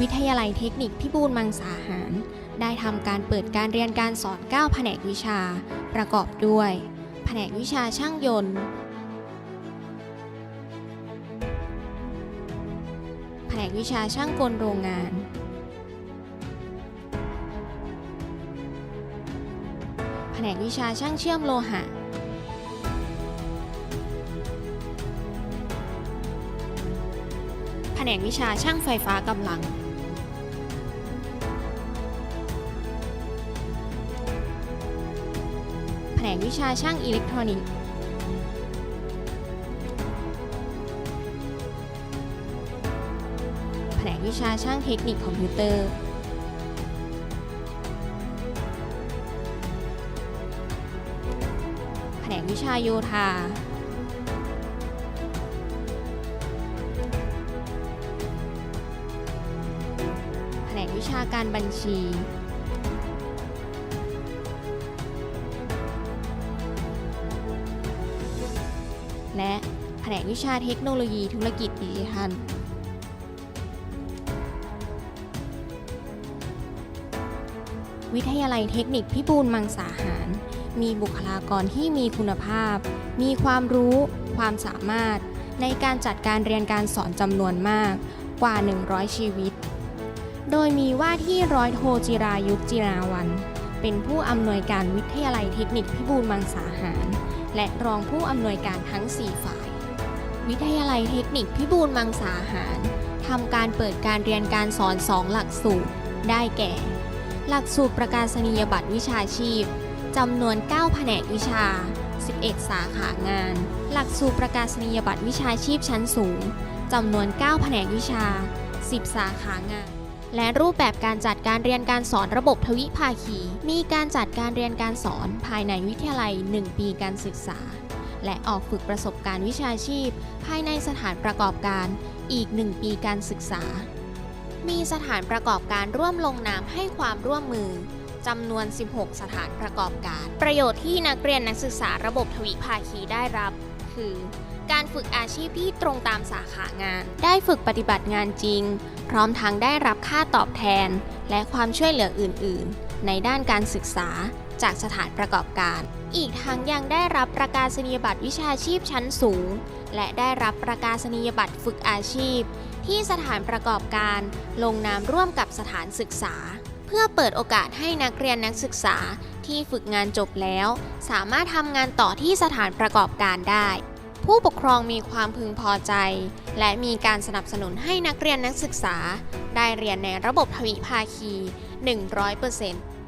วิทยาลัยเทคนิคพิบูลมังสาหาร ได้ทำการเปิดการเรียนการสอน 9 แผนกวิชา ประกอบด้วย แผนกวิชาช่างยนต์ แผนกวิชาช่างกลโรงงาน แผนกวิชาช่างเชื่อมโลหะแผนกวิชาช่างไฟฟ้ากำลัง นกวิชาช่างอิเล็กทรอนิกส์ แผนกวิชาช่างเทคนิคคอมพิวเตอร์ แผนกวิชาโยธา แผนกวิชาการบัญชี และแผนกวิชาเทคโนโลยีธุรกิจดิจิทัลวิทยาลัยเทคนิคพิบูลมังสาหาร มีบุคลากรที่มีคุณภาพ มีความรู้ ความสามารถ ในการจัดการเรียนการสอนจำนวนมากกว่า 100 ชีวิต โดยมีว่าที่ร้อยโทจิรายุทธจิราวัน เป็นผู้อำนวยการวิทยาลัยเทคนิคพิบูลมังสาหาร และรองผู้อำนวยการทั้ง 4 ฝ่าย วิทยาลัยเทคนิคพิบูลมังสาหารทำการเปิดการเรียนการสอน 2 หลักสูตร ได้แก่ หลักสูตรประกาศนียบัตรวิชาชีพจำนวน 9 แผนกวิชา 11 สาขางาน หลักสูตรประกาศนียบัตรวิชาชีพชั้นสูงจำนวน 9 แผนกวิชา 10 สาขางาน และรูปแบบการจัดการเรียนการสอนระบบทวิภาคี มีการจัดการเรียนการสอนภายในวิทยาลัย 1 ปีการศึกษา และออกฝึกประสบการณ์วิชาชีพ ภายในสถานประกอบการอีก 1 ปีการศึกษา มีสถานประกอบการร่วมลงนามให้ความร่วมมือจำนวน 16 สถานประกอบการ ประโยชน์ที่นักเรียนนักศึกษาระบบทวิภาคีได้รับ คือ การฝึกอาชีพที่ตรงตามสาขางาน ได้ฝึกปฏิบัติงานจริง พร้อมทั้งได้รับค่าตอบแทน และความช่วยเหลืออื่น ๆ ในด้านการศึกษาจากสถานประกอบการ อีกทั้งยังได้รับประกาศนียบัตรวิชาชีพชั้นสูง และได้รับประกาศนียบัตรฝึกอาชีพ ที่สถานประกอบการลงนามร่วมกับสถานศึกษา เพื่อเปิดโอกาสให้นักเรียนนักศึกษาที่ฝึกงานจบแล้ว สามารถทำงานต่อที่สถานประกอบการได้ ผู้ปกครองมีความพึงพอใจ และมีการสนับสนุนให้นักเรียนนักศึกษา ได้เรียนในระบบทวิภาคี 100%